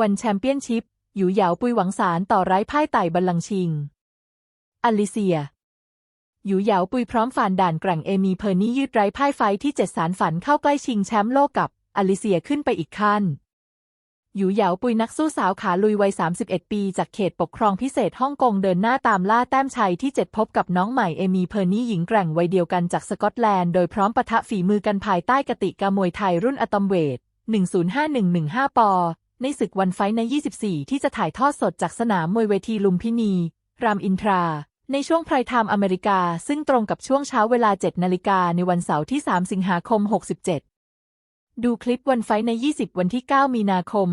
วันแชมเปี้ยนชิพหยูเหยาปุยหวังสารต่อไร้พ่ายไต่บัลลังชิง อลิเซียหยูเหยาปุยพร้อมฝ่านด่านแกร่งเอมีเพอร์นี่ยืดไร้พ่ายไฟที่เจ็ดสารฝันเข้าใกล้ชิงแชมป์โลกกับ อลิเซียขึ้นไปอีกขั้นหยูเหยาปุยนักสู้สาวขาลุยวัย 31 ปีจากเขตปกครองพิเศษฮ่องกงเดินหน้าตามล่าแต้มชัยที่ 7 พบกับน้องใหม่เอมีเพอร์นี่หญิงแกร่งวัยเดียวกันจากสกอตแลนด์โดยพร้อมปะทะฝีมือกันภายใต้กติกามวยไทยรุ่นอะตอมเวท105115 ปอ ในศึกวันไฟใน 24 ที่จะถ่ายทอดสดจากสนามมวยเวทีลุมพินี รามอินทรา ในช่วงไพรไทม์อเมริกา ซึ่งตรงกับช่วงเช้าเวลา 7 นาฬิกาในวันเสาร์ที่ 3 สิงหาคม 67 ดูคลิปวันไฟใน 20 วันที่ 9 มีนาคม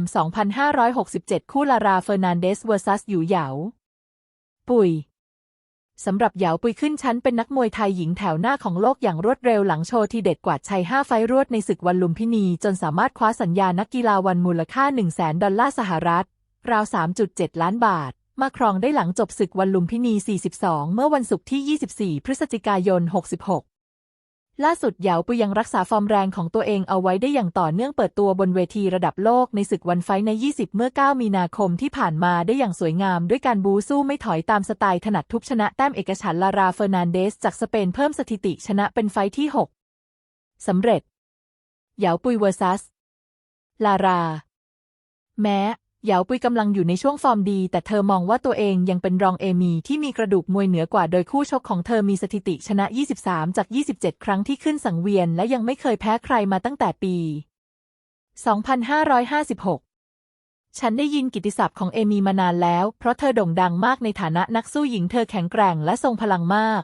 2567 คู่ลาราเฟอร์นันเดสวอร์ซัสหยูเหยา ปุย สำหรับเหยาปุยขึ้นชั้นเป็นนักมวยไทยหญิงแถวหน้าของโลกอย่างรวดเร็วหลังโชว์ทีเด็ดกวาดชัย5ไฟรวดในศึกวันลุมพินี จนสามารถคว้าสัญญานักกีฬาวันมูลค่า 1 0 0 0 0แดอลลาร์สหรัฐ ราว 3.7 ล้านบาท มาครองได้หลังจบศึกวันลุมพินี 42 เมื่อวันศุกร์ที่ 24 พฤศจิกายน 66 ล่าสุดเหยาปุยยังรักษาฟอร์มแรงของตัวเองเอาไว้ได้อย่างต่อเนื่องเปิดตัวบนเวทีระดับโลกในศึกวันไฟใน 20 เมื่อ 9 มีนาคมที่ผ่านมาได้อย่างสวยงาม ด้วยการบูสู้ไม่ถอยตามสไตล์ถนัดทุบชนะแต้มเอกฉันลาราเฟอร์นันเดส จากสเปนเพิ่มสถิติชนะเป็นไฟท์ที่ 6 สำเร็จเหยาปุยเวอร์ซัส ลารา แม้ เหยาปุยกำลังอยู่ในช่วงฟอร์มดี แต่เธอมองว่าตัวเองยังเป็นรองเอมีที่มีกระดูกมวยเหนือกว่าโดยคู่ชกของเธอมีสถิติชนะ 23 จาก 27 ครั้งที่ขึ้นสังเวียน และยังไม่เคยแพ้ใครมาตั้งแต่ปี 2556 ฉันได้ยินกิตติศัพท์ของเอมีมานานแล้ว เพราะเธอโด่งดังมากในฐานะนักสู้หญิงเธอแข็งแกร่งและทรงพลังมาก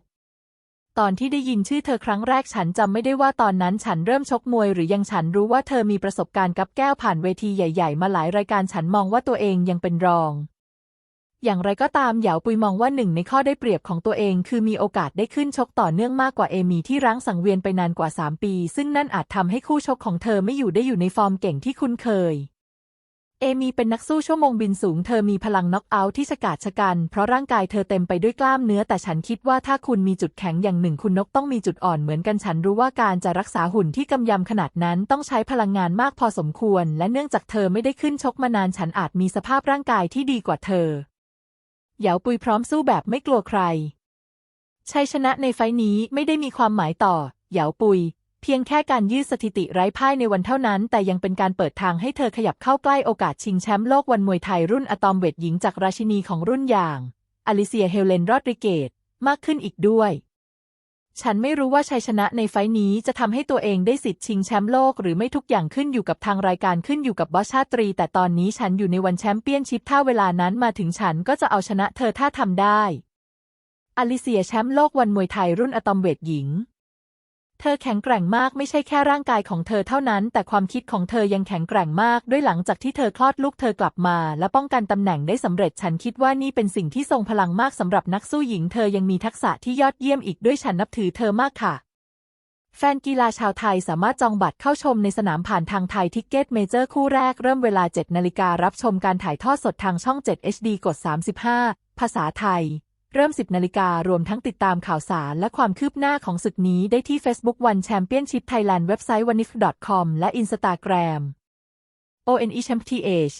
ตอนที่ได้ยินชื่อเธอครั้งแรกฉันจำไม่ได้ว่าตอนนั้นฉันเริ่มชกมวยหรือยังฉันรู้ว่าเธอมีประสบการณ์กับแก้วผ่านเวทีใหญ่ๆ มาหลายรายการฉันมองว่าตัวเองยังเป็นรอง อย่างไรก็ตามเหยาปุยมองว่าหนึ่งในข้อได้เปรียบของตัวเองคือมีโอกาสได้ขึ้นชกต่อเนื่องมากกว่าเอมีที่รั้งสังเวียนไปนานกว่า 3 ปี ซึ่งนั่นอาจทำให้คู่ชกของเธอไม่อยู่ได้อยู่ในฟอร์มเก่งที่คุ้นเคย เอมีเป็นนักสู้ชั่วโมงบินสูงเธอมีพลังน็อกเอาท์ที่ฉกาจชะกัน เพราะร่างกายเธอเต็มไปด้วยกล้ามเนื้อแต่ฉันคิดว่าถ้าคุณมีจุดแข็งอย่างหนึ่งคุณนกต้องมีจุดอ่อนเหมือนกันฉันรู้ว่าการจะรักษาหุ่นที่กำยำขนาดนั้นต้องใช้พลังงานมากพอสมควร และเนื่องจากเธอไม่ได้ขึ้นชกมานานฉันอาจมีสภาพร่างกายที่ดีกว่าเธอเหยาปุยพร้อมสู้แบบไม่กลัวใครชัยชนะในไฟท์นี้ไม่ได้มีความหมายต่อเหยาปุย เพียงแค่การยืดสถิติไร้พ่ายในวันเท่านั้น แต่ยังเป็นการเปิดทางให้เธอขยับเข้าใกล้โอกาสชิงแชมป์โลกวันมวยไทยรุ่นอะตอมเวทหญิงจากราชินีของรุ่นอย่างอลิเซียเฮเลนรอดริเกตมากขึ้นอีกด้วย ฉันไม่รู้ว่าชัยชนะในไฟท์นี้จะทำให้ตัวเองได้สิทธิ์ชิงแชมป์โลกหรือไม่ทุกอย่างขึ้นอยู่กับทางรายการขึ้นอยู่กับบอสชาตรี แต่ตอนนี้ฉันอยู่ในวันแชมเปี้ยนชิพถ้าเวลานั้นมาถึงฉันก็จะเอาชนะเธอถ้าทำได้อลิเซียแชมป์โลกวันมวยไทยรุ่นอะตอมเวทหญิง เธอแข็งแกร่งมากไม่ใช่แค่ร่างกายของเธอเท่านั้น แต่ความคิดของเธอยังแข็งแกร่งมาก ด้วยหลังจากที่เธอคลอดลูกเธอกลับมา และป้องกันตำแหน่งได้สำเร็จฉันคิดว่านี่เป็นสิ่งที่ทรงพลังมากสำหรับนักสู้หญิงเธอยังมีทักษะที่ยอดเยี่ยมอีกด้วยฉันนับถือเธอมากค่ะ แฟนกีฬาชาวไทยสามารถจองบัตรเข้าชมในสนามผ่านทางไทยทิกเก็ตเมเจอร์คู่แรกเริ่มเวลา7นาฬิการับชมการถ่ายทอดสดทางช่อง 7 HD กด 35 ภาษาไทย เริ่ม 10 นาฬิการวมทั้งติดตามข่าวสารและความคืบหน้าของศึกนี้ได้ที่ Facebook One Championship Thailand เว็บไซต์ wanif.com และ Instagram ONE Champ TH